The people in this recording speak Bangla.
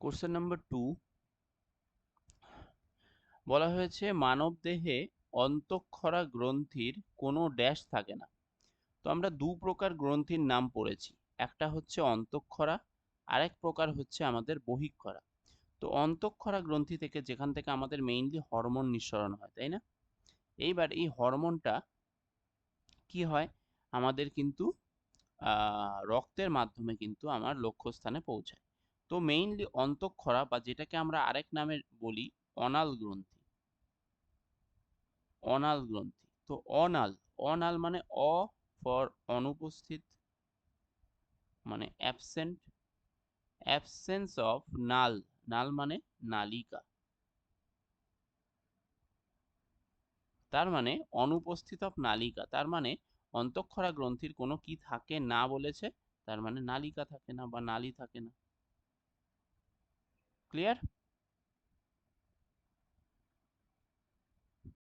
কোশ্চেন নাম্বার টু বলা হয়েছে মানব দেহে অন্তঃক্ষরা গ্রন্থির কোনো ড্যাশ থাকে না। তো আমরা দু প্রকার গ্রন্থির নাম পড়েছি। একটা হচ্ছে অন্তঃক্ষরা, আরেক প্রকার হচ্ছে আমাদের বহিঃক্ষরা। তো অন্তঃক্ষরা গ্রন্থি থেকে যেখান থেকে আমাদের মেইনলি হরমোন নিঃসরণ হয়, তাই না? এইবার এই হরমোনটা কি হয়? আমাদের কিন্তু রক্তের মাধ্যমে কিন্তু আমার লক্ষ্যস্থানে পৌঁছায়। তো মেইনলি অন্তঃক্ষরা বা যেটাকে আমরা আরেক নামে বলি অনাল গ্রন্থি। অনাল গ্রন্থি। তো অনাল অনাল মানে অ ফর অনুপস্থিত মানে অ্যাবসেন্ট অ্যাবসেন্স অফ নাল নাল মানে নালিকা। তার মানে অনুপস্থিত অফ নালিকা, তার মানে অন্তঃক্ষরা গ্রন্থির কোনো কি থাকে না বলেছে, তার মানে নালিকা থাকে না বা নালি থাকে না। clear?